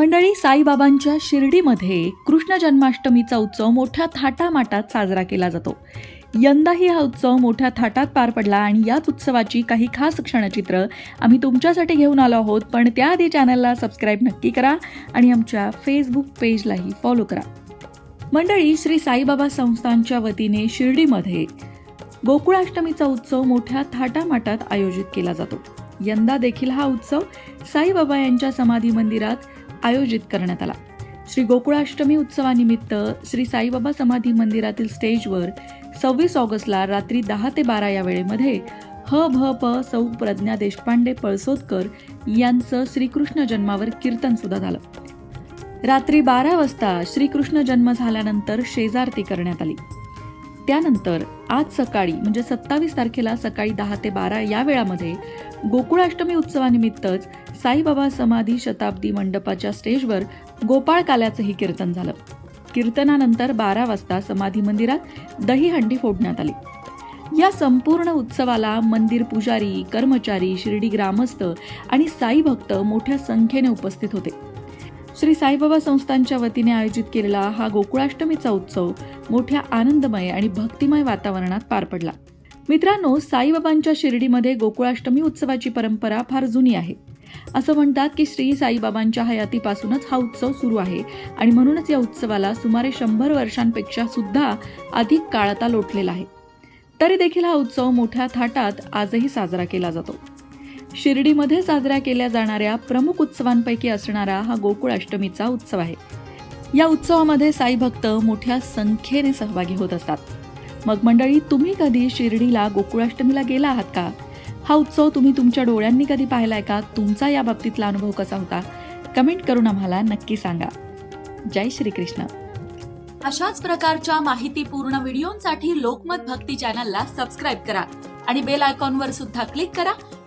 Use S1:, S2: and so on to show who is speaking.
S1: मंडळी साईबाबांच्या शिर्डीमध्ये कृष्ण जन्माष्टमीचा उत्सव मोठ्या थाटामाटात साजरा केला जातो. यंदाही हा उत्सव मोठ्या थाटात पार पडला आणि याच उत्सवाची काही खास क्षणचित्र आम्ही तुमच्यासाठी घेऊन आलो आहोत पण त्याआधी चॅनलला सबस्क्राईब नक्की करा आणि आमच्या फेसबुक पेजलाही फॉलो करा. मंडळी श्री साईबाबा संस्थांच्या वतीने शिर्डीमध्ये गोकुळाष्टमीचा उत्सव मोठ्या थाटामाटात आयोजित केला जातो. यंदा देखील हा उत्सव साईबाबा यांच्या समाधी मंदिरात आयोजित करण्यात आला. श्री गोकुळाष्टमी उत्सवानिमित्त श्री साईबाबा समाधी मंदिरातील स्टेजवर सव्वीस ऑगस्टला रात्री दहा ते बारा या वेळेमध्ये ह भ प सौ प्रज्ञा देशपांडे पळसोदकर यांचं श्रीकृष्ण जन्मावर कीर्तन सुद्धा झालं. रात्री बारा वाजता श्रीकृष्ण जन्म झाल्यानंतर शेजारती करण्यात आली. त्यानंतर आज सकाळी म्हणजे सत्तावीस तारखेला सकाळी दहा ते बारा या वेळामध्ये गोकुळाष्टमी उत्सवानिमित्तच साईबाबा समाधी शताब्दी मंडपाच्या स्टेजवर गोपाळ काल्याचंही कीर्तन झालं. कीर्तनानंतर बारा वाजता समाधी मंदिरात दहीहंडी फोडण्यात आली. या संपूर्ण उत्सवाला मंदिर पुजारी कर्मचारी शिर्डी ग्रामस्थ आणि साई भक्त मोठ्या संख्येने उपस्थित होते. श्री साईबाबा संस्थांच्या वतीने आयोजित केलेला हा गोकुळाष्टमीचा उत्सव मोठ्या आनंदमय आणि भक्तिमय वातावरणात पार पडला. मित्रांनो साईबाबांच्या शिर्डीमध्ये गोकुळाष्टमी उत्सवाची परंपरा फार जुनी आहे. असं म्हणतात की श्री साईबाबांच्या हयातीपासूनच हा उत्सव सुरू आहे आणि म्हणूनच या उत्सवाला सुमारे शंभर वर्षांपेक्षा सुद्धा अधिक काळ आता लोटलेला आहे. तरी देखील हा उत्सव मोठ्या थाटात आजही साजरा केला जातो. शिर्डीमध्ये साजऱ्या केल्या जाणाऱ्या प्रमुख उत्सवांपैकी असणारा हा गोकुळाष्टमीचा उत्सव आहे. या उत्सवामध्ये साई भक्त मोठ्या संख्येने सहभागी होत असतात. मग मंडळी तुम्ही कधी शिर्डीला गोकुळाष्टमीला गेला आहात का? हा उत्सव तुम्ही तुमच्या डोळ्यांनी कधी पाहिलाय का? तुमचा या बाबतीतला अनुभव कसा होता? कमेंट करून आम्हाला नक्की सांगा. जय श्रीकृष्ण. अशाच प्रकारच्या माहितीपूर्ण व्हिडिओंसाठी लोकमत भक्ती चॅनलला सबस्क्राईब करा आणि बेल आयकॉनवर सुद्धा क्लिक करा